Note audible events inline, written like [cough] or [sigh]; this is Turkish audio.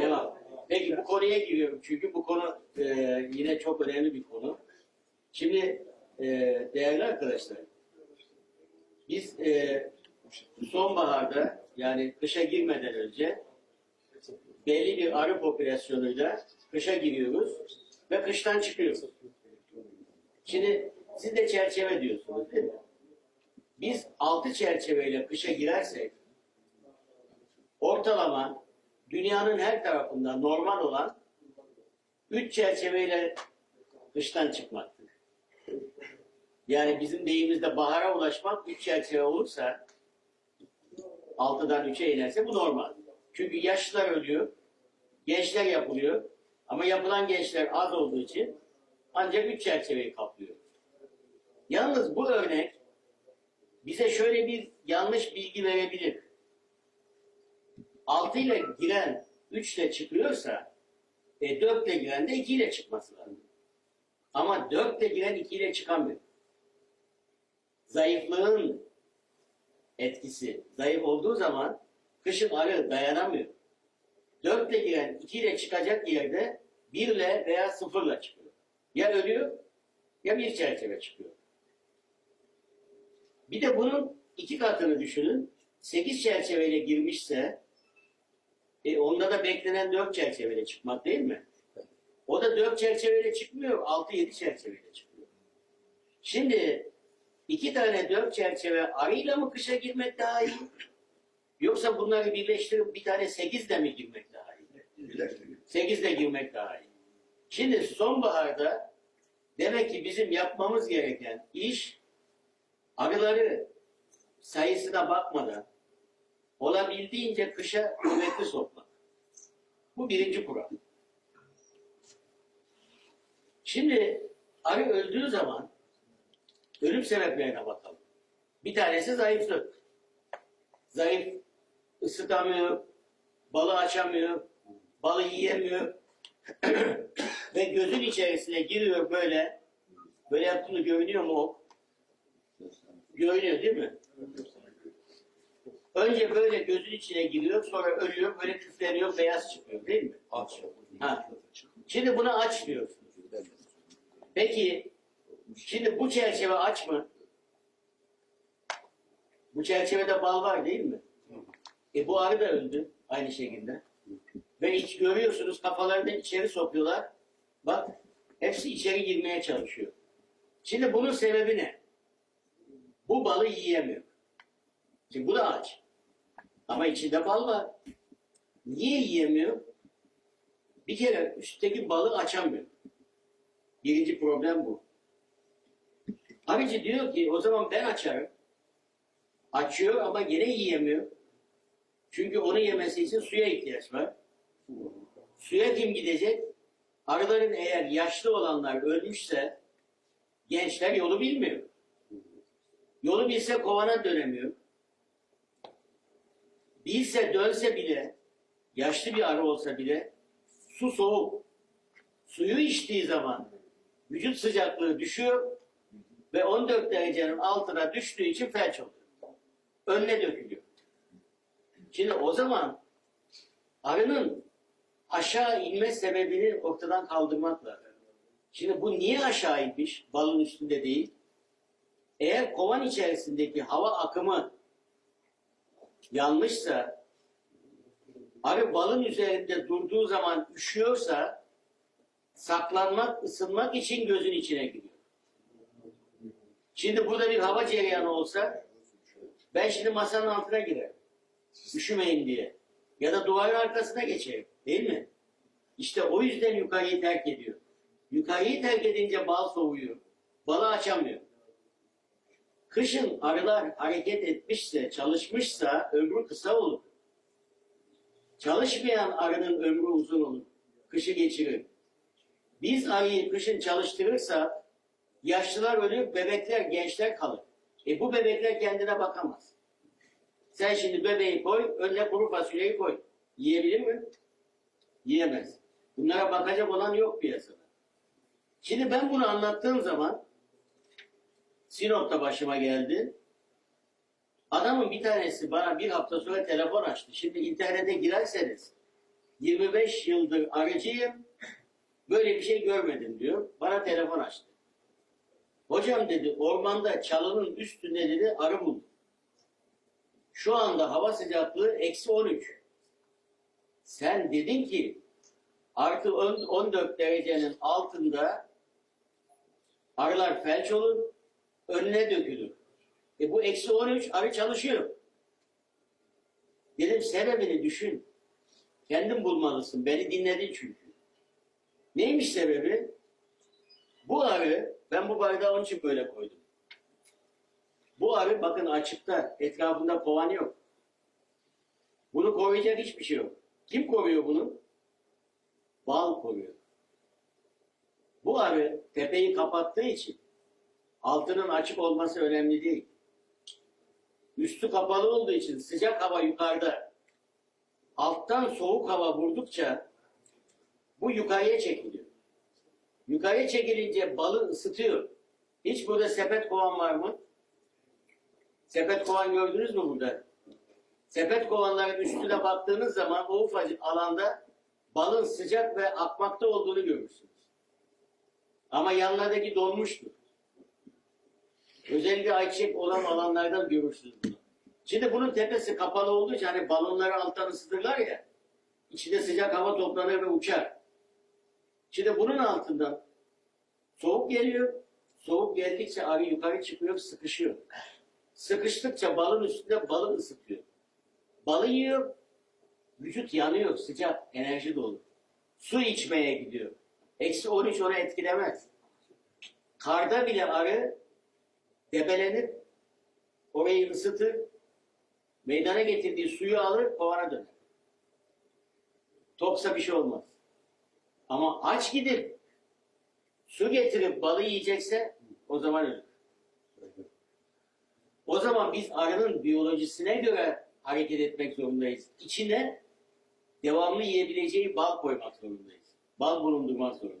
Devam. Peki bu konuya giriyorum çünkü bu konu e, yine çok önemli bir konu. Şimdi e, değerli arkadaşlar, biz e, sonbaharda yani kışa girmeden önce belli bir arı popülasyonuyla kışa giriyoruz ve kıştan çıkıyoruz. Şimdi siz de çerçeve diyorsunuz değil mi? Biz altı çerçeveyle kışa girersek ortalama dünyanın her tarafında normal olan üç çerçeveyle kıştan çıkmaktır. Yani bizim deyimizde bahara ulaşmak üç çerçeve olursa altıdan üçe inerse bu normal. Çünkü yaşlılar ölüyor, gençler yapılıyor ama yapılan gençler az olduğu için ancak üç çerçeveyi kaplıyor. Yalnız bu örnek bize şöyle bir yanlış bilgi verebilir. 6 ile giren 3 ile çıkıyorsa e, 4 ile giren de 2 ile çıkması lazım. Ama 4 ile giren 2 ile çıkamıyor. Zayıflığın etkisi. Zayıf olduğu zaman kışın arı dayanamıyor. 4 ile giren 2 ile çıkacak yerde 1 ile veya 0 ile çıkıyor. Ya ölüyor ya bir çerçeve çıkıyor. Bir de bunun iki katını düşünün. 8 çerçeveyle girmişse e, onda da beklenen 4 çerçeveyle çıkmak değil mi? O da 4 çerçeveyle çıkmıyor, 6-7 çerçeveyle çıkıyor. Şimdi iki tane 4 çerçeve arıyla mı kışa girmek daha iyi? Yoksa bunları birleştirip bir tane 8 de mi girmek daha iyi? 8 de girmek daha iyi. Şimdi sonbaharda demek ki bizim yapmamız gereken iş arıları sayısına bakmadan olabildiğince kışa kuvvetli sokmak. Bu birinci kural. Şimdi arı öldüğü zaman ölüm sebeplerine bakalım. Bir tanesi zayıflık. Zayıf, ısıtamıyor, balı açamıyor, balı yiyemiyor [clears throat] ve gözün içerisine giriyor böyle. Böyle yaptığını görünüyor mu o? Görünüyor değil mi? Önce böyle gözün içine giriyor, sonra ölüyor, böyle küfleniyor, beyaz çıkıyor değil mi? Aç. Ha. Şimdi buna aç. Peki, şimdi bu çerçeve aç mı? Bu çerçevede bal var değil mi? E bu arı da öldü aynı şekilde. Ve hiç görüyorsunuz kafalarını içeri sokuyorlar. Bak hepsi içeri girmeye çalışıyor. Şimdi bunun sebebi ne? Bu balı yiyemiyor. Şimdi bu da aç. Ama içinde bal var. Niye yiyemiyor? Bir kere üstteki balı açamıyor. Birinci problem bu. Arıcı diyor ki o zaman ben açarım. Açıyor ama gene yiyemiyor. Çünkü onu yemesi için suya ihtiyaç var. Suya kim gidecek? Arıların eğer yaşlı olanlar ölmüşse gençler yolu bilmiyor. Yolu bilse kovana dönemiyor. Bilse dönse bile, yaşlı bir arı olsa bile su soğuk. Suyu içtiği zaman vücut sıcaklığı düşüyor ve 14 derecenin altına düştüğü için felç oluyor. Önüne dökülüyor. Şimdi o zaman arının aşağı inme sebebini ortadan kaldırmak lazım. Şimdi bu niye aşağı inmiş? Balın üstünde değil. Eğer kovan içerisindeki hava akımı yanlışsa arı balın üzerinde durduğu zaman üşüyorsa saklanmak, ısınmak için gözün içine giriyor. Şimdi burada bir hava cereyanı olsa ben şimdi masanın altına girerim. Üşümeyin diye. Ya da duvarın arkasına geçerim. Değil mi? İşte o yüzden yukarıyı terk ediyor. Yukarıyı terk edince bal soğuyor. Balı açamıyor. Kışın arılar hareket etmişse, çalışmışsa ömrü kısa olur. Çalışmayan arının ömrü uzun olur. Kışı geçirir. Biz arıyı kışın çalıştırırsa yaşlılar ölür, bebekler, gençler kalır. E bu bebekler kendine bakamaz. Sen şimdi bebeği koy, önüne kuru fasulyeyi koy. Yiyebilir mi? Yiyemez. Bunlara bakacak olan yok piyasada. Şimdi ben bunu anlattığım zaman Sinop'ta başıma geldi. Adamın bir tanesi bana bir hafta sonra telefon açtı. Şimdi internete girerseniz 25 yıldır arıcıyım. Böyle bir şey görmedim diyor. Bana telefon açtı. Hocam dedi ormanda çalının üstünde dedi arı buldum. Şu anda hava sıcaklığı eksi 13. Sen dedin ki artı 10 14 derecenin altında arılar felç olur, önüne dökülür. E bu eksi 13 arı çalışıyor. Dedim sebebini düşün. Kendin bulmalısın. Beni dinledin çünkü. Neymiş sebebi? Bu arı, ben bu bardağı onun için böyle koydum. Bu arı bakın açıkta, etrafında kovan yok. Bunu koruyacak hiçbir şey yok. Kim koruyor bunu? Bal koruyor. Bu arı tepeyi kapattığı için altının açık olması önemli değil. Üstü kapalı olduğu için sıcak hava yukarıda. Alttan soğuk hava vurdukça bu yukarıya çekiliyor. Yukarıya çekilince balı ısıtıyor. Hiç burada sepet kovan var mı? Sepet kovan gördünüz mü burada? Sepet kovanların üstüne baktığınız zaman o ufacık alanda balın sıcak ve akmakta olduğunu görürsünüz. Ama yanlardaki donmuştur. Özellikle ayçiçek olan alanlardan görürsünüz bunu. Şimdi bunun tepesi kapalı olduğu için hani balonları alttan ısıtırlar ya, içinde sıcak hava toplanır ve uçar. Şimdi bunun altından soğuk geliyor. Soğuk geldikçe arı yukarı çıkıyor, sıkışıyor. Sıkıştıkça balın üstünde balı ısıtıyor. Balı yiyor, vücut yanıyor, sıcak, enerji dolu. Su içmeye gidiyor. Eksi 13 onu etkilemez. Karda bile arı debelenip orayı ısıtır, meydana getirdiği suyu alır, kovana döner. Toksa bir şey olmaz. Ama aç gidip su getirip balı yiyecekse o zaman ölür. O zaman biz arının biyolojisine göre hareket etmek zorundayız. İçine devamlı yiyebileceği bal koymak zorundayız. Bal bulundurmak zorundayız.